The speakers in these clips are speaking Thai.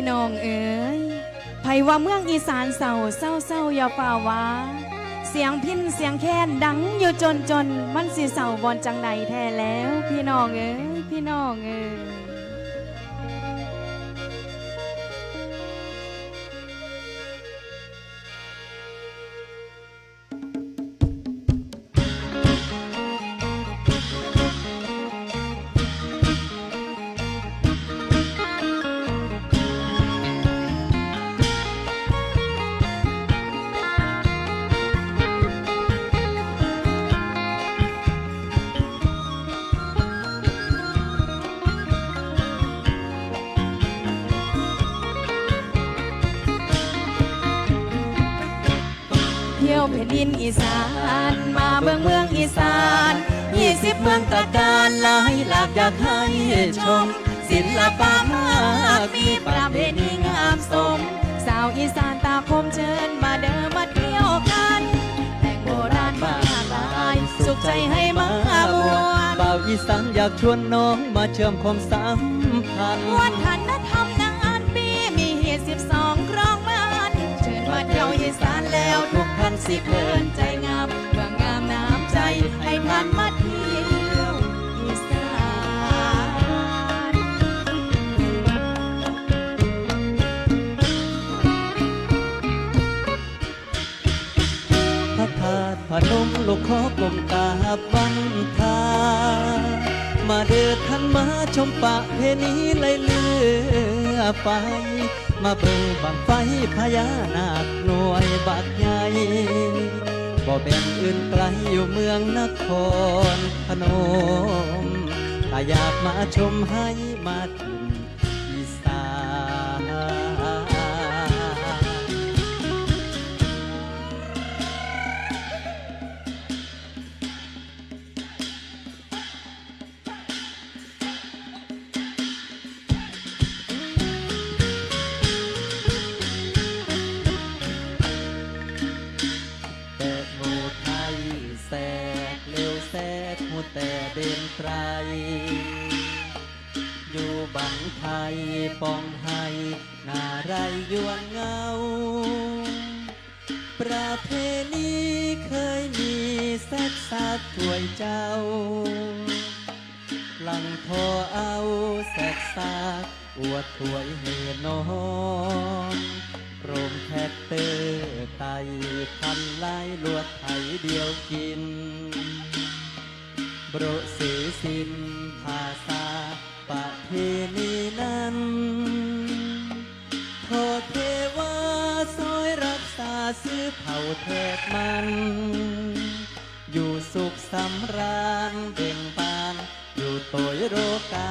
พี่น้องเอ๋ยไผว่าเมืองอีสานเศร้าเศร้าเศร้าอย่าฝ่าวาเสียงพินเสียงแค้นดังอยู่จนจนมันสิเศร้าบอนจังใดแท้แล้ว พี่น้องเอ๋ยพี่น้องเอ๋ย ที่ยวแผ่นดินอีสาน มาเบิ่งเมืองอีสานยี่สิบเมืองตะการหลายหลากอยากให้ชม ศิลปะมากมีประเพณีงามสม สาวอีสานตาคมเชิญมาเดินมาเที่ยวกัน แต่งโบราณมากมาย สุขใจให้มามวลบ่าวอีสานอยากชวนน้องมาเชื่อมความสัมพันธ์วัฒนธรรม สานแล้วทุกท่านสิเพลินใจงามเพื่องามน้ำใจให้ท่านมาเที่ยวอีสานพระธาตุพนมลูกขอกลมกาบบังทามาเดินท่านมาชมปะเพณีไหลเลือไป มาเบิ่งบังไฟพญานาคหน่วยบักใหญ่บ่แบ่งอื่นไกลอยู่เมืองนครพนม ถ้าอยากมาชมให้มาที่ ปองไห้นาไรยวนเงา ประเพณีเคยมีแซกซากถวยเจ้าหลังพอเอาแสกซากอวดถวยเฮนองโรมแท็กเตอร์ไตพันลายลวดไถเดียวกินโบรสีสินภาษาประเพณี ซื้อเผาแทกมัน อยู่สุขสำราญเบ่งบาน อยู่โตยโรกา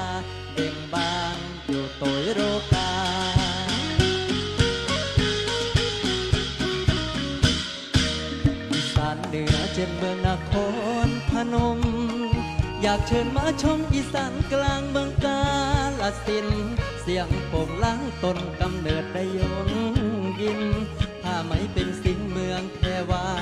เบ่งบาน อยู่โตยโรกาอีสานเหนือเช่นเมืองนครพนม อยากเชิญมาชมอีสานกลางเมืองกาลสิน เสียงโป่งล้างต้นกำเนิดได้ยงยินาไม่เป็นสิ่งเมืองแพรว่า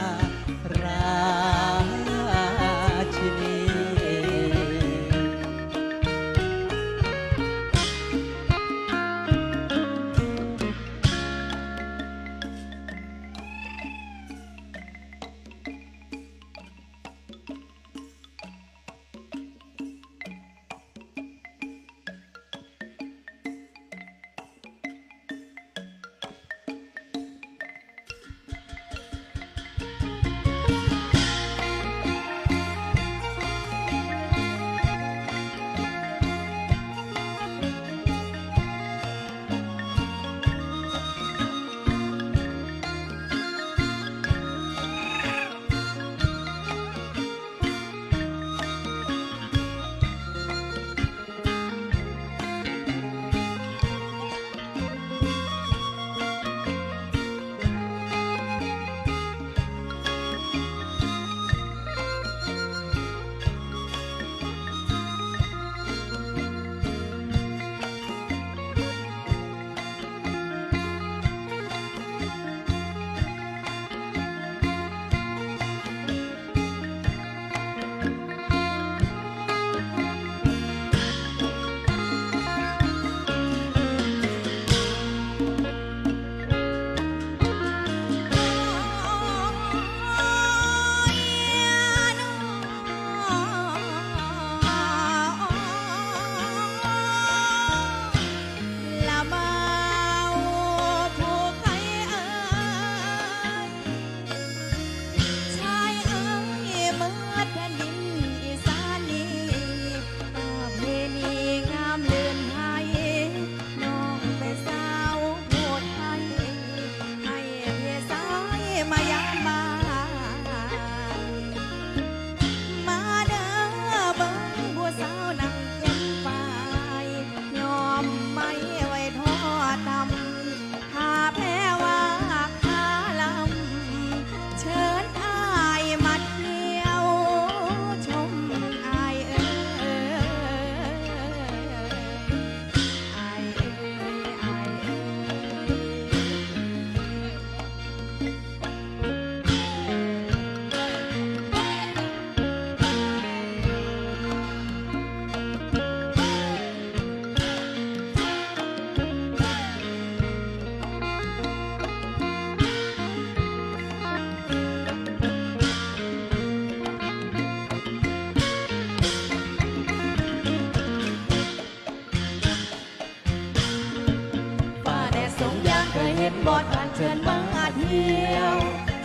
นบอดผ่านเชิญบังอาเที่ยว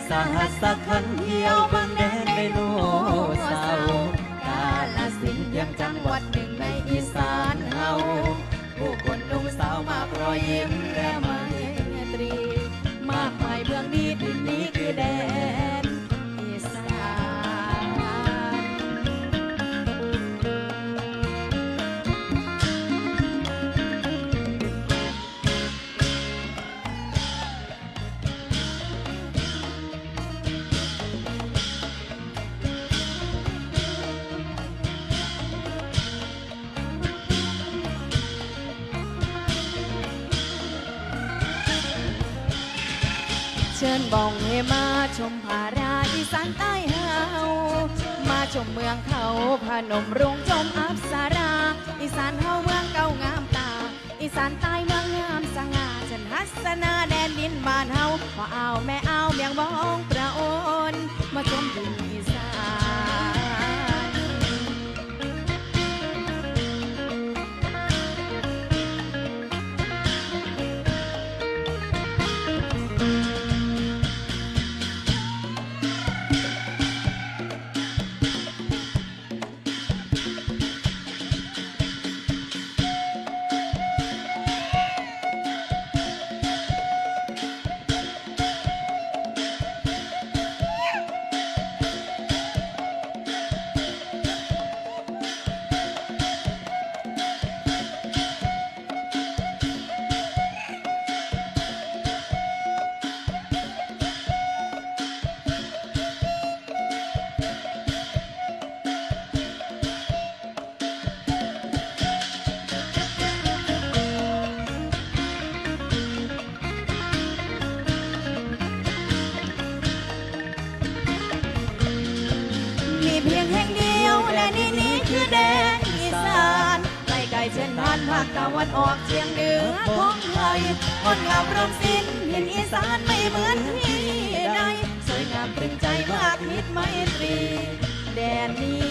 สหัสขันเที่ยวบังแดน ชิญบองให้มาชมผาราอีสานใต้เฮามาชมเมืองเขาพนมรุงชมอับสารา อีสานเฮาเมืองเก่างามตา อีสานใต้เมืองงามสง่าฉันฮัสนาแดนดินบ้านเฮาพ่อเอาแม่เอาเมียงบ้อง เช่นผ่านภาคตะวันออกเชียงเหนือของไทยงดงามรมสิ้นเห็นอีสานไม่เหมือนที่ใดสวยงามตรึงใจมากมิตรไมตรี แดนนี้